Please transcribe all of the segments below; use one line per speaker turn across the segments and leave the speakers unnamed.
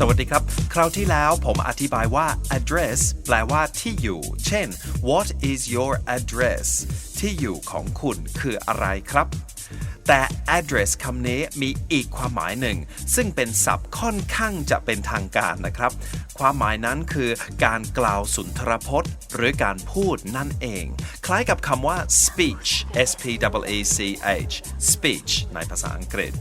สวัสดีครับ คราวที่แล้วผมอธิบายว่า address แปลว่าที่อยู่ เช่น what is your address ที่อยู่ของคุณคืออะไรครับ แต่ address คำนี้มีอีกความหมายหนึ่ง ซึ่งเป็นศัพท์ค่อนข้างจะเป็นทางการนะครับ ความหมายนั้นคือการกล่าวสุนทรพจน์ หรือการพูดนั่นเอง คล้ายกับคำว่า speech s p e e c h speech ในภาษาอังกฤษ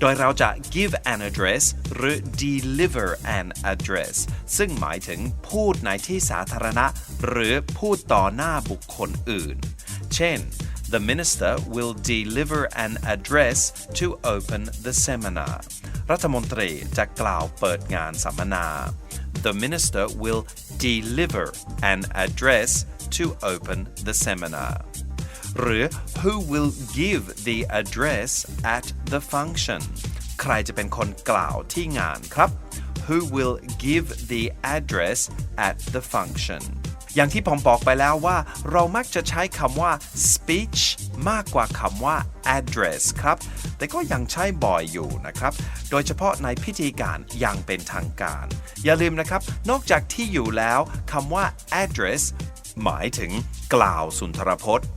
โดยเราจะ give an address หรือ deliver an address ซึ่งหมายถึงพูดในที่สาธารณะ หรือพูดต่อหน้าบุคคลอื่น เช่น The minister will deliver an address to open the seminar รัฐมนตรีจะกล่าวเปิดงานสัมมนา The minister will deliver an address to open the seminar หรือ who will give the address at the function ใครจะเป็นคนกล่าวที่งานครับ who will give the address at the function อย่างที่ผมบอกไปแล้วว่าเรามักจะใช้คำว่า speech มากกว่าคำว่า address ครับ แต่ก็ยังใช้บ่อยอยู่นะครับ โดยเฉพาะในพิธีการอย่างเป็นทางการ อย่าลืมนะครับ นอกจากที่อยู่แล้วคำว่า address หมายถึงกล่าวสุนทรพจน์